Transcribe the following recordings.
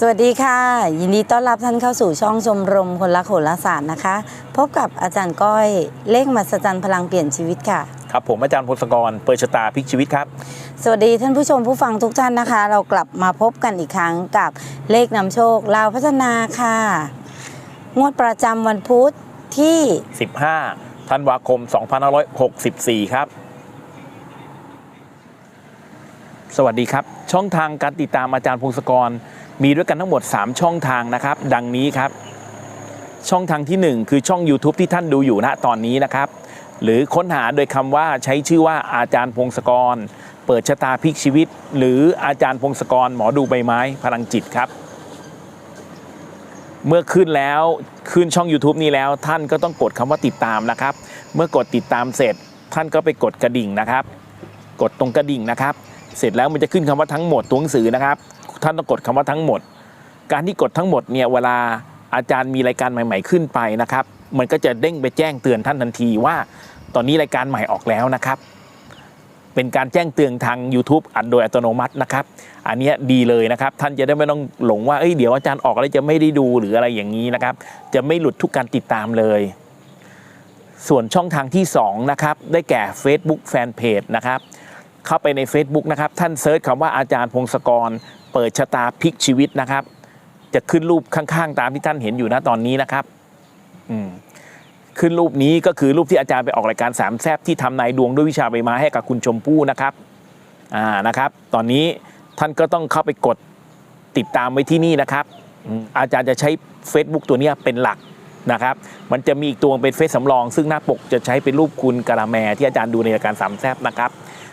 สวัสดีค่ะ ยินดีต้อนรับท่านเข้าสู่ช่องชมรมคนรักโหราศาสตร์นะคะ พบกับอาจารย์ก้อยเลขมหัศจรรย์พลังเปลี่ยนชีวิตค่ะ ครับผมอาจารย์พลสกรเปิดชะตาพลิกชีวิตครับ สวัสดีท่านผู้ชมผู้ฟังทุกท่านนะคะ เรากลับมาพบกันอีกครั้งกับเลขนำโชคลาวพัฒนาค่ะ งวดประจำวันพุธที่ 15ธันวาคม 2564 ครับ สวัสดีครับ ช่องทางการติดตามอาจารย์พงศกร มีด้วยกันทั้งหมด 3 ช่องทางนะครับ ดังนี้ครับ ช่องทางทีหนึ่1 คือช่อง YouTube ที่ท่านดูอยู่ณตอนนี้นะครับ หรือค้นหาโดยคำว่าใช้ชื่อว่าอาจารย์พงศกร เปิดชะตาพลิกชีวิต หรืออาจารย์พงศกรหมอดูใบไม้พลังจิตครับ เมื่อขึ้นแล้วขึ้นช่อง YouTube นี้แล้วท่านก็ต้องกดคำว่าติดตามนะครับ เมื่อกดติดตามเสร็จ ท่านก็ไปกดกระดิ่งนะครับ กดตรงกระดิ่งนะครับ เสร็จแล้วมันจะขึ้นคำว่าทั้งหมดตัวหนังสือนะครับ ท่านต้องกดคำว่าทั้งหมด การที่กดทั้งหมดเนี่ยเวลาอาจารย์มีรายการใหม่ ๆ ขึ้นไปนะครับ มันก็จะเด้งไปแจ้งเตือนท่านทันทีว่า ตอนนี้รายการใหม่ออกแล้วนะครับ เป็นการแจ้งเตือนทาง YouTube อัดโดยอัตโนมัตินะครับ อันนี้ดีเลยนะครับ ท่านจะได้ไม่ต้องหลงว่าเอ้ยเดี๋ยวอาจารย์ออกแล้วจะไม่ได้ดูหรืออะไรอย่างนี้นะครับ จะไม่หลุดทุกการติดตามเลย ส่วนช่องทางที่2นะครับได้แก่ Facebook Fanpage นะครับเข้าไปใน Facebook นะครับ ท่านเซิร์ชคำว่าอาจารย์พงศกร เปิดชะตาพลิกชีวิตนะครับ จะขึ้นรูปข้างๆ ตามที่ท่านเห็นอยู่นะตอนนี้นะครับ อืมขึ้นรูปนี้ก็คือรูปที่อาจารย์ไปออกรายการสามแซบที่ทำนายดวงด้วยวิชาใบไม้ให้กับคุณชมพู่นะครับ อ่านะครับ ตอนนี้ท่านก็ต้องเข้าไปกดติดตามไว้ที่นี่นะครับ อาจารย์จะใช้ Facebook ตัวนี้เป็นหลักนะครับ มันจะมีอีกตัวเป็นเฟซสำรอง ซึ่งหน้าปกจะใช้เป็นรูปคุณกะละแมที่อาจารย์ดูในรายการสามแซบนะครับ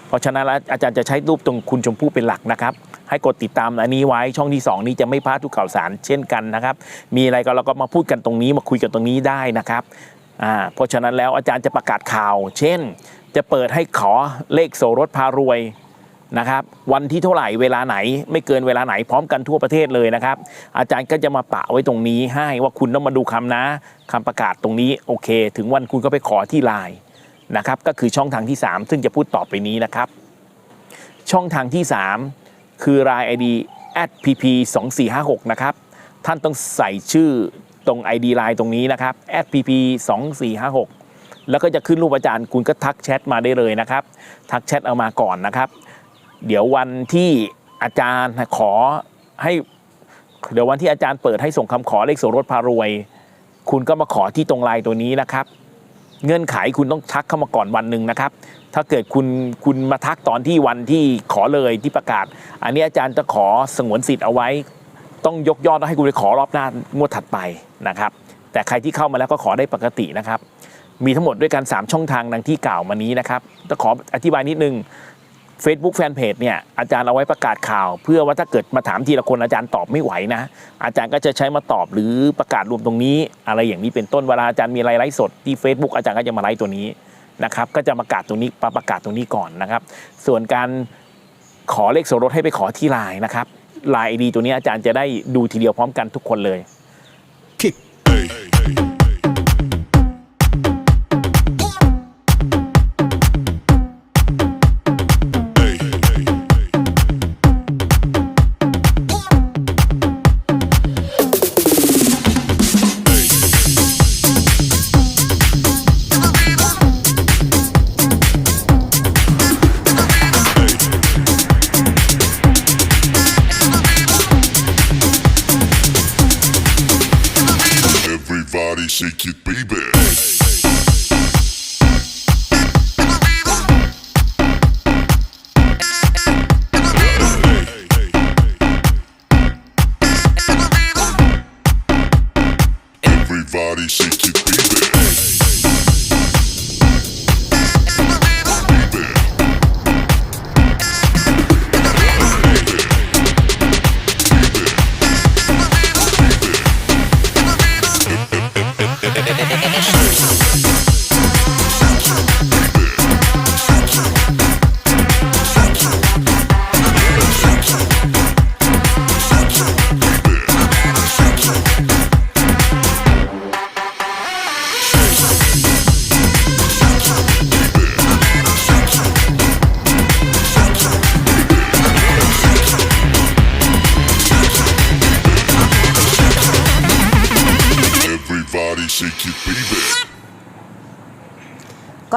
เพราะฉะนั้นแล้วอาจารย์จะใช้รูปตรงคุณชมพู่เป็นหลักนะครับ ให้กดติดตามอันนี้ไว้ช่องที่ 2 นี้จะไม่พลาดทุกข่าวสารเช่นกันนะครับ มีอะไรก็เราก็มาพูดกันตรงนี้มาคุยกันตรงนี้ได้นะครับอ่าเพราะฉะนั้นแล้วอาจารย์จะประกาศข่าว เช่น จะเปิดให้ขอเลขโสรถพารวยนะครับวันที่เท่าไหร่เวลาไหนไม่เกินเวลาไหนพร้อมกันทั่วประเทศเลยนะครับ อาจารย์ก็จะมาปะไว้ตรงนี้ให้ว่าคุณต้องมาดูคำนะคำประกาศตรงนี้โอเค ถึงวันคุณก็ไปขอที่ไลน์ นะครับก็คือช่องทางที่ 3 ซึ่งจะพูดต่อไปนี้นะครับ ช่องทางที่ 3 คือราย ID pp 2 4 5 6นะครับท่านต้องใส่ชื่อตรง ID ไลน์ตรงนี้นะครับ pp 2 4 5 6แล้วก็จะขึ้นรูปอาจารย์คุณก็ทักแชทมาได้เลยนะครับ ทักแชทเอามาก่อนนะครับ เดี๋ยววันที่อาจารย์ขอให้ เดี๋ยววันที่อาจารย์เปิดให้ส่งคำขอเลขโสรถพารวย คุณก็มาขอที่ตรงไลน์ตัวนี้นะครับ เงื่อนไขคุณต้องทักเข้ามาก่อนวันหนึ่งนะครับ ถ้าเกิดคุณคุณมาทักตอนที่วันที่ขอเลยที่ประกาศ อันนี้อาจารย์จะขอสงวนสิทธิ์เอาไว้ ต้องยกยอดให้คุณไปขอรอบหน้างวดถัดไปนะครับ แต่ใครที่เข้ามาแล้วก็ขอได้ปกตินะครับ มีทั้งหมดด้วยกัน 3 ช่องทางดังที่กล่าวมานี้นะครับจะขออธิบายนิดนึง Facebook Fanpage เนี่ยอาจารย์เอาไว้ประกาศข่าว เพื่อว่าถ้าเกิดมาถามทีละคนอาจารย์ตอบไม่ไหวนะ อาจารย์ก็จะใช้มาตอบหรือประกาศรวมตรงนี้ อะไรอย่างนี้เป็นต้นเวลาอาจารย์มีอะไลฟ์สดที่ Facebook อาจารย์ก็จะมาไลฟ์ตัวนี้นะครับก็จะประกาศตรงนี้ประกาศตรงนี้ก่อนนะครับ ส่วนการขอเลขโสรถให้ไปขอที่ไลน์นะครับไลน์ดีตัวนี้อาจารย์จะได้ดูทีเดียวพร้อมกันทุกคนเลย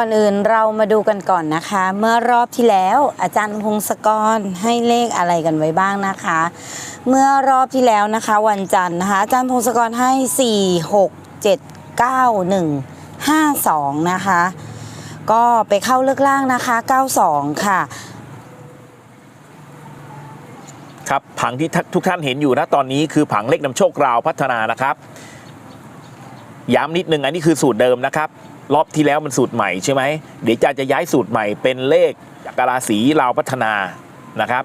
ก่อนอื่นเรามาดูกันก่อนนะคะ เมื่อรอบที่แล้วอาจารย์พงศกรให้เลขอะไรกันไว้บ้างนะคะ เมื่อรอบที่แล้วนะคะ วันจันทร์นะคะอาจารย์พงศกรให้ 4 6 7 9 1 5 2 นะคะ ก็ไปเข้าเลือกล่างนะคะ 92 ค่ะครับผังที่ทุกท่านเห็นอยู่นะตอนนี้คือผังเลขนำโชคราวพัฒนานะครับย้ำนิดนึงอันนี้คือสูตรเดิมนะครับ รอบที่แล้วมันสูตรใหม่ใช่ไหมเดี๋ยวจะจะย้ายสูตรใหม่เป็นเลขกราศีราวพัฒนานะครับ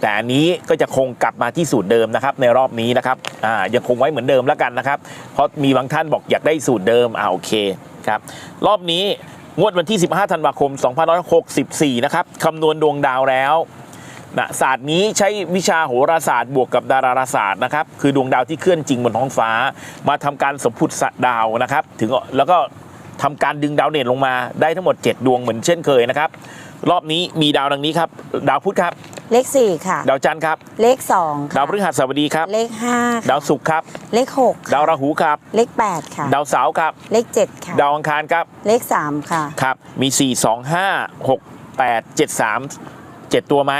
แต่อันนี้ก็จะคงกลับมาที่สูตรเดิมนะครับ ในรอบนี้นะครับอ่ายังคงไว้เหมือนเดิมแล้วกันนะครับ เพราะมีบางท่านบอกอยากได้สูตรเดิมอ่าโอเคครับรอบนี้งวดวันที่ 15 ธันวาคม 2564 นะครับคำนวณดวงดาวแล้วนะศาสตร์นี้ใช้วิชาโหราศาสตร์บวกกับดาราศาสตร์นะครับ คือดวงดาวที่เคลื่อนจริงบนท้องฟ้า มาทำการสมพุทธดาวนะครับ ถึงแล้วก็ ทำการดึงดาวเด่นลงมาได้ทั้งหมด 7 ดวงเหมือนเช่นเคยนะครับ รอบนี้มีดาวดังนี้ครับ ดาวพุธครับ เลข4ค่ะ ดาวจันทร์ครับ เลข2ค่ะดาวพฤหัสบดีครับ เลข5ดาวศุกร์ครับ เลข6ดาวราหูครับ เลข8ค่ะ ดาวเสาร์ครับ เลข7ค่ะ ดาวอังคารครับ เลข3ค่ะ ครับ มี 4 2 5 6 8 7 3 7 ตัวไหม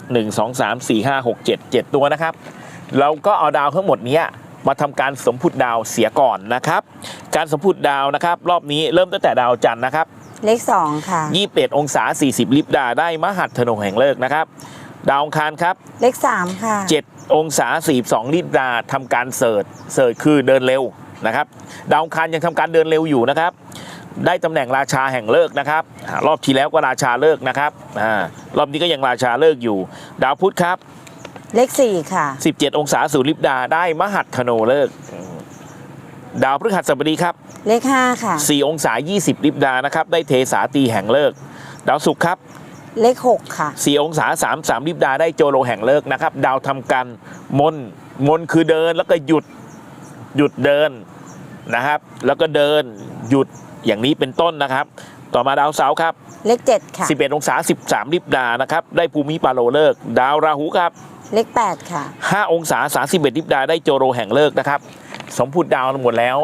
1 2 3 4 5 6 7 7 ตัวนะครับ เราก็เอาดาวทั้งหมดเนี้ย มาทำการสมพุทธดาวเสียก่อนนะครับ การสมพุทธดาวนะครับ รอบนี้เริ่มตั้งแต่ดาวจันทร์นะครับ เลข2ค่ะ21องศา 40 ลิบดาได้มหัตถนแห่งเลิกนะครับ ดาวอังคารครับ เลข3ค่ะ7องศา 42 ลิบดาทำการเสิร์ชเสิร์ชคือเดินเร็วนะครับ ดาวอังคารยังทำการเดินเร็วอยู่นะครับได้ตำแหน่งราชาแห่งเลิกนะครับอ่ารอบที่แล้วก็ราชาเลิกนะครับอารอบนี้ก็ยังราชาเลิกอยู่ ดาวพุธครับ เลข4ค่ะ 17 องศาสูลิบดาได้มหัตถโนเลิกดาวพฤหัสบดีครับ เลข5ค่ะ 4 องศา 20 ลิบดานะครับ ได้เทสาตีแห่งเลิกดาวศุกร์ครับ เลข6ค่ะ 4 องศา 33 ลิบดาได้โจโลแห่งเลิกนะครับ ดาวทำการมนมนคือเดินแล้วก็หยุดหยุดเดินนะครับ แล้วก็เดินหยุดอย่างนี้เป็นต้นนะครับ ต่อมาดาวเสาร์ครับ เลข7ค่ะ 11 องศา 13 ลิบดานะครับ ได้ภูมิปาโลเลิกดาวราหูครับ เลข8ค่ะ 5 องศา 31ลิบดาได้โจโรแห่งเลิกนะครับสมพุทธดาวหมดแล้ว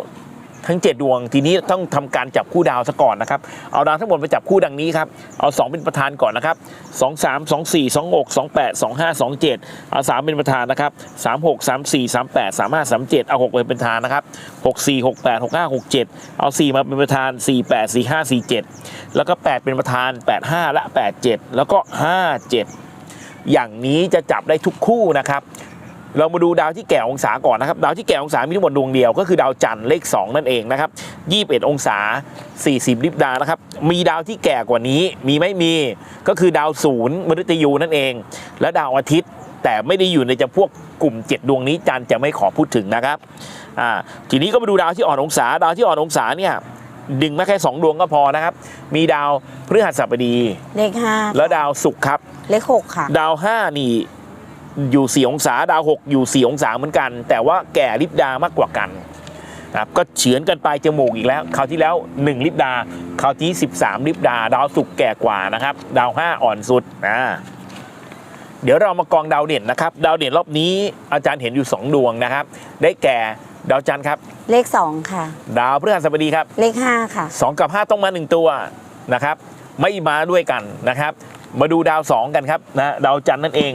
ทั้ง 7 ดวงทีนี้ต้องทำการจับคู่ดาวซะก่อนนะครับ เอาดาวทั้งหมดไปจับคู่ดังนี้ครับ เอา 2 เป็นประธานก่อนนะครับ 2 3 2 4 2 6 2 8 2 5 2 7 เอา 3 เป็นประธานนะครับ 3 6 3 4 3 8 3 5 3 7 เอา 6 เป็นประธานนะครับ 6 4 6 8 6 5 6 7 เอา 4 มาเป็นประธาน 4 8 4 5 4 7 แล้วก็ 8 เป็นประธาน 8 5 และ 8 7 แล้วก็ 5 7 อย่างนี้จะจับได้ทุกคู่นะครับ เรามาดูดาวที่แก่องศาก่อนนะครับ ดาวที่แก่องศามีทั้งหมดดวงเดียวก็คือดาวจันทร์เลข 2 นั่นเองนะครับ21 องศา 40 ลิบดานะครับ มีดาวที่แก่กว่านี้มีไม่มีก็คือดาวศูนย์มฤตยูนั่นเอง และดาวอาทิตย์แต่ไม่ได้อยู่ในจำพวกกลุ่ม 7 ดวงนี้จันทร์จะไม่ขอพูดถึงนะครับอ่าทีนี้ก็มาดูดาวที่อ่อนองศา ดาวที่อ่อนองศาเนี่ยดึงมาแค่ 2 ดวงก็พอนะครับ มีดาวพฤหัสบดีเลข5และดาวศุกร์ครับ เลข6ค่ะ ดาว5นี่อยู่ 4 องศา ดาว 6 อยู่ 4 องศาเหมือนกัน แต่ว่าแก่ลิบดามากกว่ากันนะครับก็เฉือนกันไปจมูกอีกแล้วคราวที่แล้ว 1 ลิบดาคราวที่ 13 ลิบดา ดาวศุกร์แก่กว่านะครับ ดาว 5 อ่อนสุดนะเดี๋ยวเรามากองดาวเด่นนะครับ ดาวเด่นรอบนี้อาจารย์เห็นอยู่ 2 ดวงนะครับ ได้แก่ดาวจันทร์ครับ เลข 2 ค่ะ ดาวพฤหัสบดีครับ เลข 5 ค่ะ 2 กับ 5 ต้องมา 1 ตัวนะครับไม่มาด้วยกันนะครับ มาดูดาว 2 กันครับนะดาวจันทร์นั่นเอง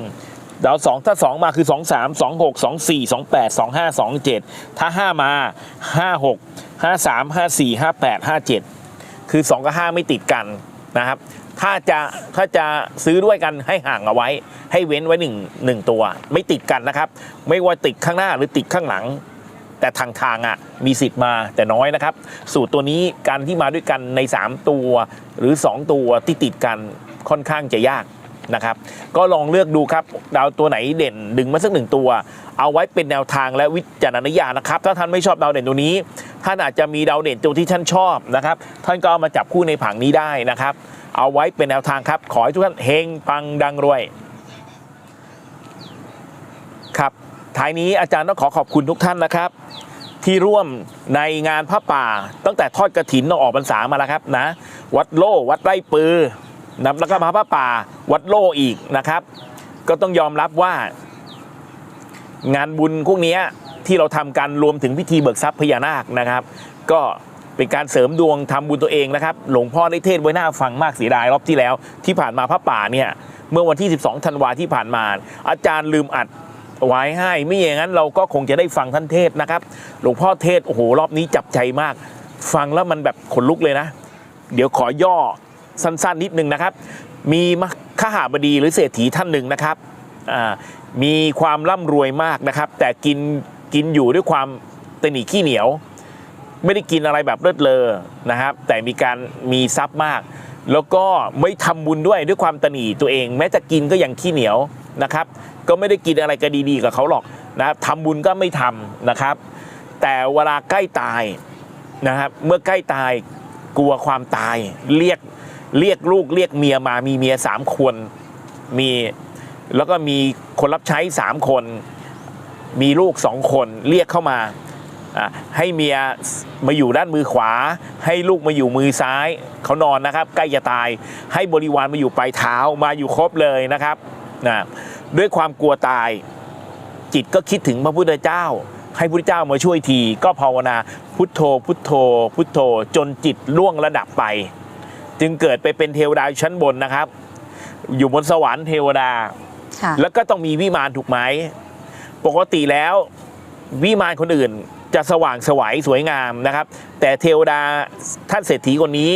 ดาว 2 ถ้า 2 มาคือ 2 3 2 6 2 4 2 8 2 5 2 7 ถ้า 5 มา 5 6 5 3 5 4 5 8 5 7 คือ 2 กับ 5 ไม่ติดกันนะครับ ถ้าจะถ้าจะซื้อด้วยกันให้ห่างเอาไว้ ให้เว้นไว้1 1ตัว ไม่ติดกันนะครับ ไม่ว่าติดข้างหน้าหรือติดข้างหลังแต่ทางทางอะมีสิทธิ์มาแต่น้อยนะครับ สูตรตัวนี้การที่มาด้วยกันใน 3 ตัว หรือ 2 ตัวที่ติดกัน ค่อนข้างจะยากนะครับ ก็ลองเลือกดูครับดาวตัวไหนเด่นดึงมาสักหนึ่งตัว เอาไว้เป็นแนวทางและวิจารณญาณนะครับ ถ้าท่านไม่ชอบดาวเด่นตัวนี้ ท่านอาจจะมีดาวเด่นตัวที่ท่านชอบนะครับ ท่านก็เอามาจับคู่ในผังนี้ได้นะครับ เอาไว้เป็นแนวทางครับ ขอให้ทุกท่านเฮงปังดังรวยครับท้ายนี้อาจารย์ต้องขอขอบคุณทุกท่านนะครับ ที่ร่วมในงานพระป่า ตั้งแต่ทอดกระถินออกพรรษามาแล้วครับนะ วัดโลวัดไร่ปือ นะแล้วก็มาพระป่าวัดโลอีกนะครับ ก็ต้องยอมรับว่า งานบุญพวกนี้ที่เราทำกันรวมถึงพิธีเบิกทรัพย์พญานาคนะครับ ก็เป็นการเสริมดวงทำบุญตัวเองนะครับ หลวงพ่อได้เทศไว้หน้าฟังมากเสียดายรอบที่แล้ว ที่ผ่านมาพระป่าเนี่ยเมื่อวันที่ 12ธันวาที่ผ่านมา อาจารย์ลืมอัดไว้ให้ไม่อย่างนั้นเราก็คงจะได้ฟังท่านเทศนะครับ หลวงพ่อเทศโอ้โหรอบนี้จับใจมาก ฟังแล้วมันแบบขนลุกเลยนะ เดี๋ยวขอย่อ สั้นๆนิดนึงนะครับ มีมขหาบดีหรือเศรษฐีท่านหนึ่งนะครับมีความร่ำรวยมากนะครับ แต่กินกินอยู่ด้วยความตนีขี้เหนียว ไม่ได้กินอะไรแบบเลิศเลอนะครับ แต่มีการมีทรัพย์มาก แล้วก็ไม่ทำบุญด้วยด้วยความตนีตัวเอง แม้จะกินก็ยังขี้เหนียวนะครับ ก็ไม่ได้กินอะไรก็ดีๆกับเขาหรอกนะครับทำบุญก็ไม่ทำนะครับ แต่เวลาใกล้ตายนะครับ เมื่อใกล้ตายกลัวความตายเรียก เรียกลูกเรียกเมียมามีเมียสามคนมีแล้วก็มีคนรับใช้สามคน มีลูกสองคนเรียกเข้ามาให้เมียมาอยู่ด้านมือขวา ให้ลูกมาอยู่มือซ้ายเขานอนนะครับ ใกล้จะตายให้บริวารมาอยู่ปลายเท้ามาอยู่ครบเลยนะครับนะด้วยความกลัวตาย จิตก็คิดถึงพระพุทธเจ้า ให้พระพุทธเจ้ามาช่วยที ก็ภาวนาพุทโธ พุทโธ พุทโธ จนจิตล่วงระดับไป จึงเกิดไปเป็นเทวดาอยู่ชั้นบนนะครับ อยู่บนสวรรค์เทวดาค่ะแล้วก็ต้องมีวิมานถูกไหม ปกติแล้ววิมานคนอื่นจะสว่างสวยสวยงามนะครับ แต่เทวดาท่านเศรษฐีคนนี้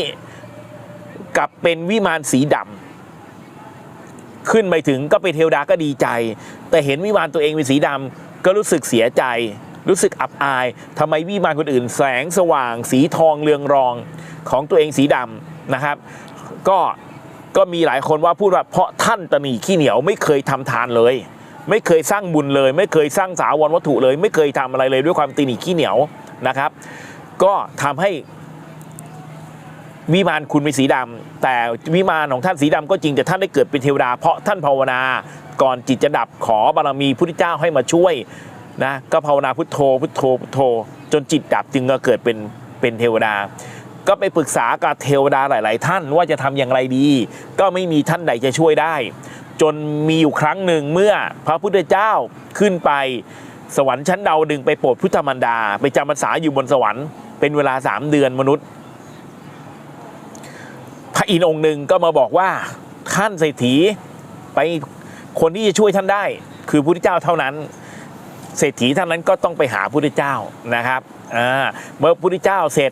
กลับเป็นวิมานสีดำขึ้นไปถึงก็เป็นเทวดาก็ดีใจ แต่เห็นวิมานตัวเองเป็นสีดำก็รู้สึกเสียใจ รู้สึกอับอายทำไมวิมานคนอื่น แสงสว่าง สีทองเรืองรองของตัวเองสีดำ นะครับ ก็ก็มีหลายคนว่าพูดว่าเพราะท่านตนีขี้เหนียวไม่เคยทำทานเลย ไม่เคยสร้างบุญเลย ไม่เคยสร้างสาวรวัตถุเลย ไม่เคยทำอะไรเลยด้วยความตนีขี้เหนียวนะครับ ก็ทำให้วิมานคุณเป็นสีดำแต่วิมานของท่านสีดำก็จริงแต่ท่านได้เกิดเป็นเทวดาเพราะท่านภาวนาก่อนจิตจะดับขอบารมีพุทธเจ้าให้มาช่วยนะก็ภาวนาพุทโธพุทโธพุทโธ จนจิตดับจึงก็เกิดเป็นเป็นเทวดา ก็ไปปรึกษากับเทวดาหลาย ๆ ท่านว่าจะทำอย่างไรดี ก็ไม่มีท่านใดจะช่วยได้ จนมีอยู่ครั้งหนึ่งเมื่อพระพุทธเจ้าขึ้นไปสวรรค์ชั้นดาวดึงไปโปรดพุทธมารดา ไปจำพรรษาอยู่บนสวรรค์เป็นเวลาสามเดือนมนุษย์ พระอินทร์องค์หนึ่งก็มาบอกว่าท่านเศรษฐีไปคนที่จะช่วยท่านได้ คือพระพุทธเจ้าเท่านั้น เศรษฐีท่านนั้นก็ต้องไปหาพระพุทธเจ้านะครับเมื่อพระพุทธเจ้าเสร็จ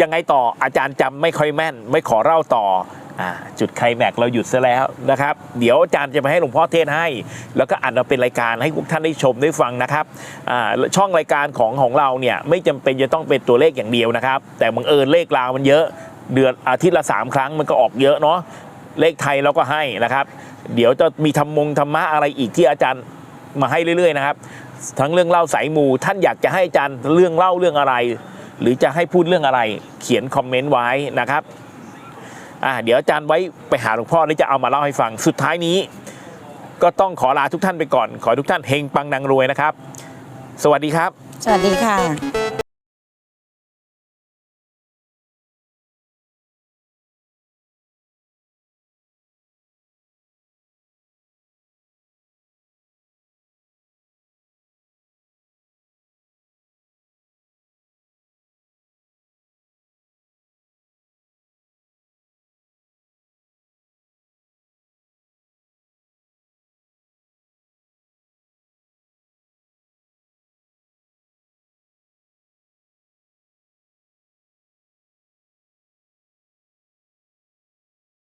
ยังไงต่ออาจารย์จำไม่ค่อยแม่น ไม่ขอเล่าต่อจุดไคลแม็กเราหยุดซะแล้วนะครับ เดี๋ยวอาจารย์จะไปให้หลวงพ่อเทศน์ให้ แล้วก็อัดมาเป็นรายการให้ทุกท่านได้ชมได้ฟังนะครับช่องรายการของของเราเนี่ยไม่จำเป็นจะต้องเป็นตัวเลขอย่างเดียวนะครับ แต่บังเอิญเลขลาวมันเยอะเดือนอาทิตย์ละสามครั้งมันก็ออกเยอะเนาะเลขไทยเราก็ให้นะครับ เดี๋ยวจะมีธรรมงธรรมะอะไรอีกที่อาจารย์มาให้เรื่อยๆนะครับ ทั้งเรื่องเล่าสายมูท่านอยากจะให้อาจารย์เรื่องเล่าเรื่องอะไร หรือจะให้พูดเรื่องอะไรเขียนคอมเมนต์ไว้นะครับอ่าเดี๋ยวอาจารย์ไว้ไปหาหลวงพ่อแล้วจะเอามาเล่าให้ฟังสุดท้ายนี้ ก็ต้องขอลาทุกท่านไปก่อน ขอทุกท่านเฮงปังนังรวยนะครับ สวัสดีครับ สวัสดีค่ะ